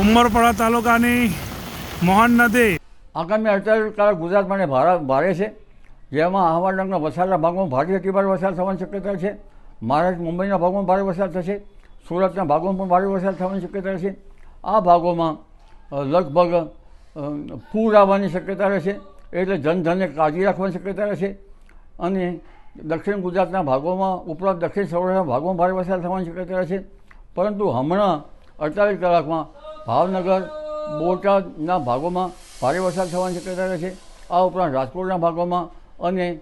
ઉમરપાડા તાલુકાની મોહન નદી. આગામી અડતાલીસ કલાક ગુજરાત ભારે ભારે છે. જેમાં અહમદનગરના વલસાડના ભાગમાં ભારે અતિભારે વરસાદ થવાની શક્યતા છે. મહારાષ્ટ્ર, મુંબઈના ભાગમાં ભારે વરસાદ થશે. સુરતના ભાગોમાં પણ ભારે વરસાદ થવાની શક્યતા છે. આ ભાગોમાં લગભગ પૂર આવવાની શક્યતા રહેશે. એટલે જનધનને કાળજી રાખવાની શક્યતા રહેશે. અને દક્ષિણ ગુજરાતના ભાગોમાં ઉપરાંત દક્ષિણ સૌરાષ્ટ્રના ભાગોમાં ભારે વરસાદ થવાની શક્યતા રહેશે. પરંતુ હમણાં અડતાલીસ કલાકમાં ભાવનગર બોટાદના ભાગોમાં ભારે વરસાદ થવાની શક્યતા રહેશે આ ઉપરાંત રાજકોટના ભાગોમાં અને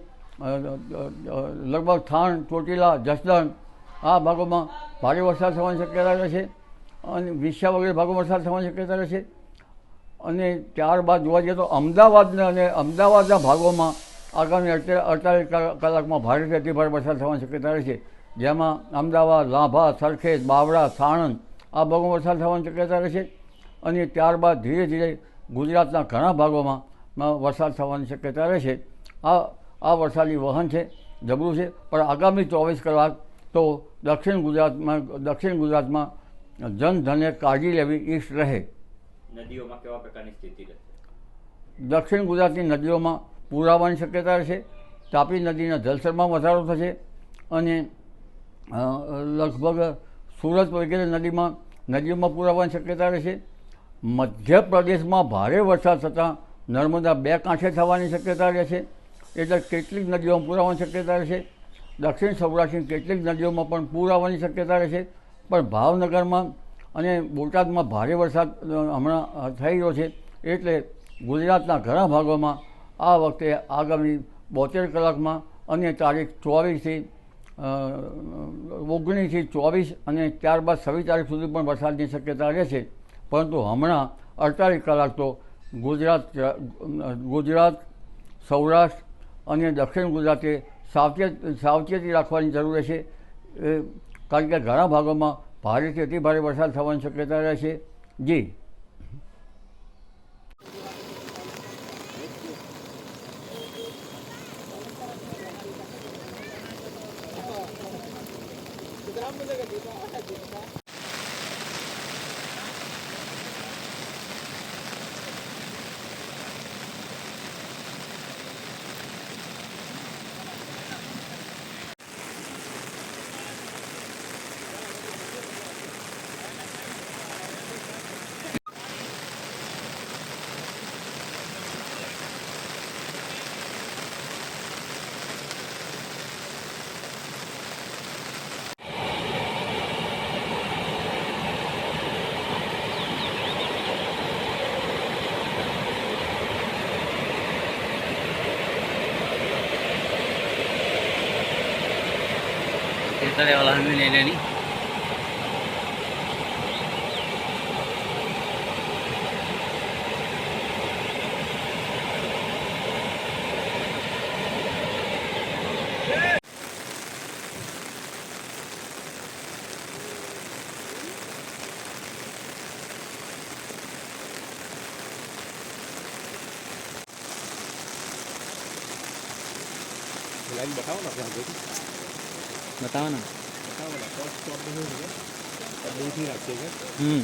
લગભગ થાણ, ચોટીલા, જસદણ આ ભાગોમાં ભારે વરસાદ થવાની શક્યતા રહેશે અને વિછા વગેરે ભાગોમાં વરસાદ થવાની શક્યતા રહેશે અને ત્યારબાદ જોવા જઈએ તો અમદાવાદના અને અમદાવાદના ભાગોમાં આગામી અડતા- અડતાલીસ કલા- કલાકમાં ભારેથી અતિભારે વરસાદ થવાની શક્યતા રહેશે જેમાં અમદાવાદ, લાંભા, સરખેજ, બાવળા, સાણંદ આ ભાગોમાં વરસાદ થવાની શક્યતા રહેશે અને ત્યારબાદ ધીરે ધીરે ગુજરાતના ઘણા ભાગોમાં વરસાદ થવાની શક્યતા રહેશે આ આ વરસાદી વહન છે જબરું છે પણ આગામી ચોવીસ કલાક તો દક્ષિણ ગુજરાતમાં દક્ષિણ ગુજરાતમાં જનધને કાળજી લેવી ઈષ્ટ રહે. નદીઓમાં કેવા પ્રકારની સ્થિતિ રહેશે દક્ષિણ ગુજરાતની નદીઓમાં પૂર આવવાની શક્યતા રહેશે તાપી નદીના જલસરમાં વધારો થશે અને લગભગ સુરત વગેરે નદીમાં નદીઓમાં પૂર આવવાની શક્યતા રહેશે મધ્યપ્રદેશમાં ભારે વરસાદ થતાં નર્મદા બે કાંઠે થવાની શક્યતા રહેશે એટલે કેટલીક નદીઓમાં પૂર આવવાની શક્યતા રહેશે દક્ષિણ સૌરાષ્ટ્રની કેટલીક નદીઓમાં પણ પૂર આવવાની શક્યતા રહેશે પણ ભાવનગરમાં અને બોટાદમાં ભારે વરસાદ હમણાં થઈ રહ્યો છે. એટલે ગુજરાતના ઘણા ભાગોમાં આ વખતે આગામી બોતેર કલાકમાં અને તારીખ ચોવીસથી ઓગણીસથી ચોવીસ અને ત્યારબાદ છવ્વીસ તારીખ સુધી પણ વરસાદની શક્યતા રહેશે પરંતુ હમણાં અડતાલીસ કલાક તો ગુજરાત ગુજરાત, સૌરાષ્ટ્ર અને દક્ષિણ ગુજરાતે સાવચેત, સાવચેતી રાખવાની જરૂર રહેશે. કારણ કે ઘણા ભાગોમાં ભારેથી અતિ ભારે વરસાદ થવાની શક્યતા રહેશે. જી. tadi ya, alhamdulillah ada ni lain bakal nak yang begini. તીર્થરે વાળા હમી લઈ લેની બતાવો ને હમ.